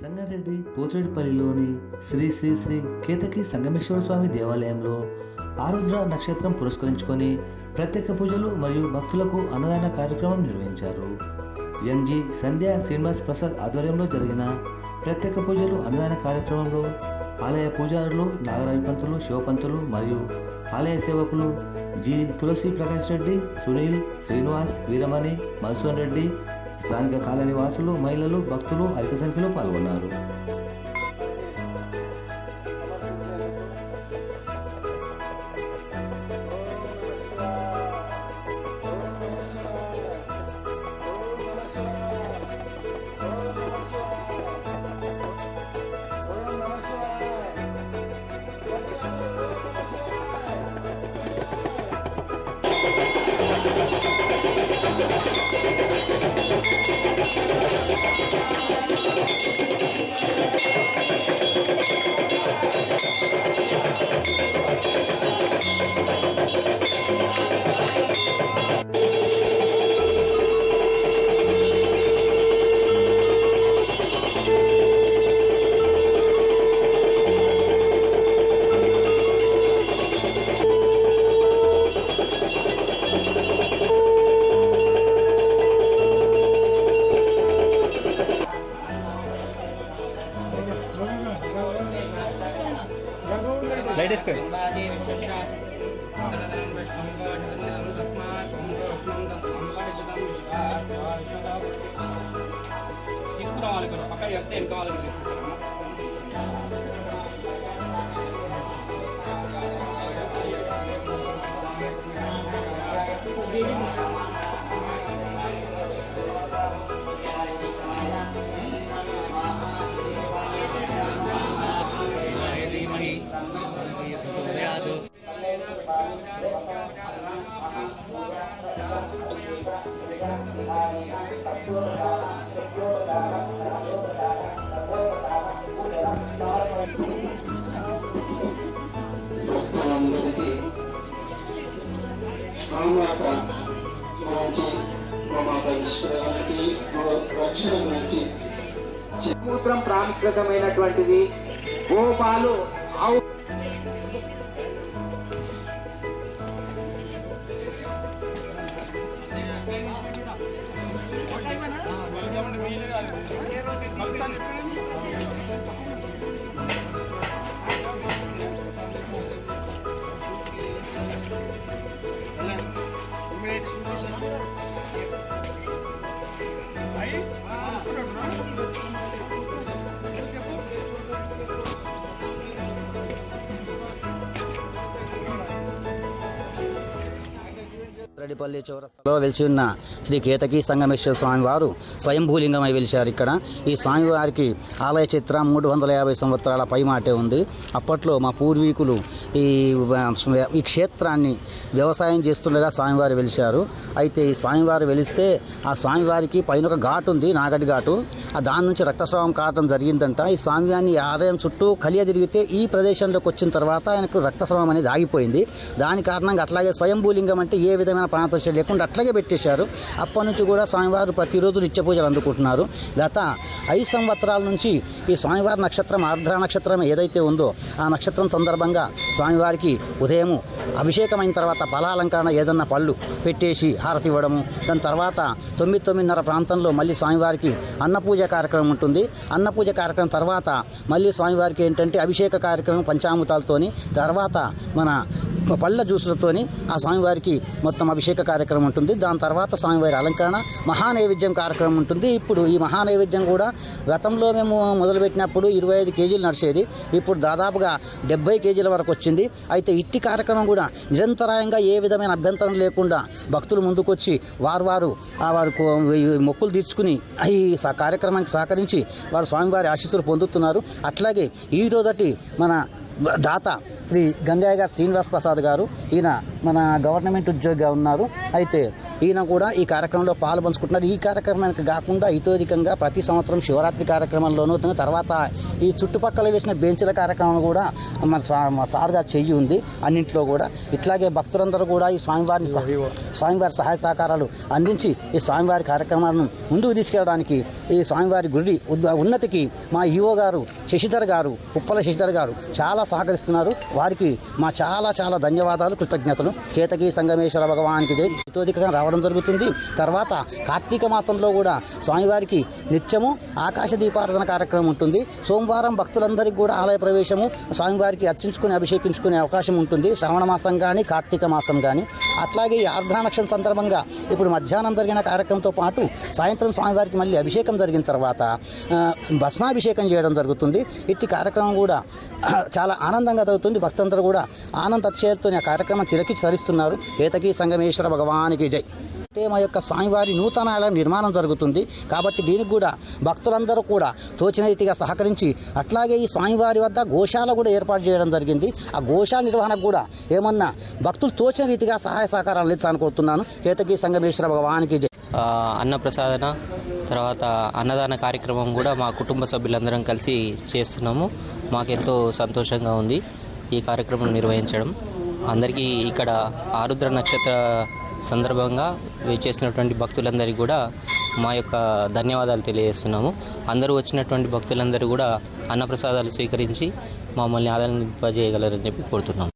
సంగారెడ్డి పోతిరెడ్డిపల్లిలోని శ్రీ శ్రీ శ్రీ కేతకి సంగమేశ్వర స్వామి దేవాలయంలో ఆరుద్ర నక్షత్రం పురస్కరించుకొని ప్రత్యేక పూజలు మరియు భక్తులకు అన్నదాన కార్యక్రమం నిర్వహించారు. ఎంజి సంధ్య శ్రీనివాస్ ప్రసాద్ ఆధ్వర్యంలో జరిగిన ప్రత్యేక పూజలు అన్నదాన కార్యక్రమంలో ఆలయ పూజారులు నాగరాజు పంతులు శివపంతులు మరియు ఆలయ సేవకులు జి. తులసి ప్రకాష్ రెడ్డి సునీల్ శ్రీనివాస్ వీరమణి మధుసూన్ రెడ్డి స్థానిక కాలనీ వాసులు మహిళలు భక్తులు అధిక సంఖ్యలో పాల్గొన్నారు. తీసుకురావాలి ఇక్కడ పక్క వెళ్తే వెనక వాళ్ళకి తీసుకుంటారు రక్షణ గురించి మూత్రం ప్రాముఖ్యతమైనటువంటిది గోపాలు ఆవు. రెడ్డిపల్లి చౌరస్తాలో వెలిసి ఉన్న శ్రీ కేతకి సంగమేశ్వర స్వామి వారు స్వయంభూలింగమై వెలిశారు ఇక్కడ. ఈ స్వామివారికి ఆలయ చిత్రం మూడు వందల యాభై సంవత్సరాల పైమాటే ఉంది. అప్పట్లో మా పూర్వీకులు ఈ ఈ క్షేత్రాన్ని వ్యవసాయం చేస్తుండగా స్వామివారు వెలిశారు. అయితే ఈ స్వామివారు వెలిస్తే ఆ స్వామివారికి పైన ఒక ఘాటు ఉంది నాగటి ఘాటు. ఆ దాని నుంచి రక్తస్రావం కావటం జరిగిందంట. ఈ స్వామివారిని ఆలయం చుట్టూ కలియ తిరిగితే ఈ ప్రదేశంలోకి వచ్చిన తర్వాత ఆయనకు రక్తస్రావం అనేది ఆగిపోయింది. దాని కారణంగా అట్లాగే స్వయంభూలింగం అంటే ఏ విధమైన ప్రాణప్రతిష్ట లేకుండా అట్లాగే పెట్టేశారు. అప్పటి నుంచి కూడా స్వామివారు ప్రతిరోజు నిత్య పూజలు అందుకుంటున్నారు. గత ఐదు సంవత్సరాల నుంచి ఈ స్వామివారి నక్షత్రం ఆర్ద్ర నక్షత్రం ఏదైతే ఉందో ఆ నక్షత్రం సందర్భంగా స్వామివారికి ఉదయము అభిషేకమైన తర్వాత ఫలాలంకరణ ఏదన్నా పళ్ళు పెట్టేసి హారతి ఇవ్వడము దాని తర్వాత తొమ్మిది తొమ్మిదిన్నర ప్రాంతంలో మళ్ళీ స్వామివారికి అన్నపూజ కార్యక్రమం ఉంటుంది. అన్నపూజ కార్యక్రమం తర్వాత మళ్ళీ స్వామివారికి ఏంటంటే అభిషేక కార్యక్రమం పంచామృతాలతోని తర్వాత మన పళ్ళ జ్యూసులతోని ఆ స్వామివారికి మొత్తం అభిషేకం కార్యక్రమం ఉంటుంది. దాని తర్వాత స్వామివారి అలంకరణ మహానైవేద్యం కార్యక్రమం ఉంటుంది. ఇప్పుడు ఈ మహానైవేద్యం కూడా గతంలో మేము మొదలుపెట్టినప్పుడు ఇరవై ఐదు కేజీలు నడిచేది. ఇప్పుడు దాదాపుగా డెబ్బై కేజీల వరకు వచ్చింది. అయితే ఇట్టి కార్యక్రమం కూడా నిరంతరాయంగా ఏ విధమైన అభ్యంతరం లేకుండా భక్తులు ముందుకొచ్చి వారు వారు ఆ వారు మొక్కులు తీర్చుకుని ఈ కార్యక్రమానికి సహకరించి వారు స్వామివారి ఆశీస్సులు పొందుతున్నారు. అట్లాగే ఈ రోజటి మన దాత శ్రీ గంగయ్య గారు శ్రీనివాస్ ప్రసాద్ గారు. ఈయన మన గవర్నమెంట్ ఉద్యోగిగా ఉన్నారు. అయితే ఈయన కూడా ఈ కార్యక్రమంలో పాల్పంచుకుంటున్నారు. ఈ కార్యక్రమానికి కాకుండా ఇతోధికంగా ప్రతి సంవత్సరం శివరాత్రి కార్యక్రమంలోనూ తర్వాత ఈ చుట్టుపక్కల వేసిన బెంచ్ల కార్యక్రమం కూడా మన సార్గా సార్ గారు చెయ్యి ఉంది. అన్నింటిలో కూడా ఇట్లాగే భక్తులందరూ కూడా ఈ స్వామివారిని స్వామివారి సహాయ సహకారాలు అందించి ఈ స్వామివారి కార్యక్రమాలను ముందుకు తీసుకెళ్ళడానికి ఈ స్వామివారి గుడి ఉన్నతికి మా ఈవో గారు శశిధర్ గారు ఉప్పల శశిధర్ గారు చాలా సహకరిస్తున్నారు. వారికి మా చాలా చాలా ధన్యవాదాలు కృతజ్ఞతలు. కేతకి సంగమేశ్వర భగవానికి జై. ఇతోధికంగా రావడం జరుగుతుంది. తర్వాత కార్తీక మాసంలో కూడా స్వామివారికి నిత్యము ఆకాశ దీపారాధన కార్యక్రమం ఉంటుంది. సోమవారం భక్తులందరికీ కూడా ఆలయ ప్రవేశము స్వామివారికి అర్చించుకుని అభిషేకించుకునే అవకాశం ఉంటుంది. శ్రావణ మాసం కానీ కార్తీక మాసం కానీ అట్లాగే ఈ ఆర్ద్రా సందర్భంగా ఇప్పుడు మధ్యాహ్నం జరిగిన కార్యక్రమంతో పాటు సాయంత్రం స్వామివారికి మళ్ళీ అభిషేకం జరిగిన తర్వాత భస్మాభిషేకం చేయడం జరుగుతుంది. ఇట్టి కార్యక్రమం కూడా చాలా ఆనందంగా జరుగుతుంది. భక్తులందరూ కూడా ఆనంద అతిశయంతో ఆ కార్యక్రమం తిలకించి సరిస్తున్నారు కేతకీ సంగమేశ్వర భగవానికి జై. అంటే మా యొక్క స్వామివారి నూతన నిర్మాణం జరుగుతుంది. కాబట్టి దీనికి కూడా భక్తులందరూ కూడా తోచిన రీతిగా సహకరించి అట్లాగే ఈ స్వామివారి వద్ద గోశాల కూడా ఏర్పాటు చేయడం జరిగింది. ఆ గోశాల నిర్వహణకు కూడా ఏమన్నా భక్తులు తోచిన రీతిగా సహాయ సహకారాలు అందించాలని కోరుతున్నాను. కేతకీ సంగమేశ్వర భగవానికి అన్నప్రసాదన తర్వాత అన్నదాన కార్యక్రమం కూడా మా కుటుంబ సభ్యులందరం కలిసి చేస్తున్నాము. మాకెంతో సంతోషంగా ఉంది ఈ కార్యక్రమం నిర్వహించడం. అందరికీ ఇక్కడ ఆరుద్ర నక్షత్ర సందర్భంగా చేసినటువంటి భక్తులందరికీ కూడా మా యొక్క ధన్యవాదాలు తెలియజేస్తున్నాము. అందరూ వచ్చినటువంటి భక్తులందరూ కూడా అన్నప్రసాదాలు స్వీకరించి మమ్మల్ని ఆదరింపజేయగలరని చెప్పి కోరుతున్నాము.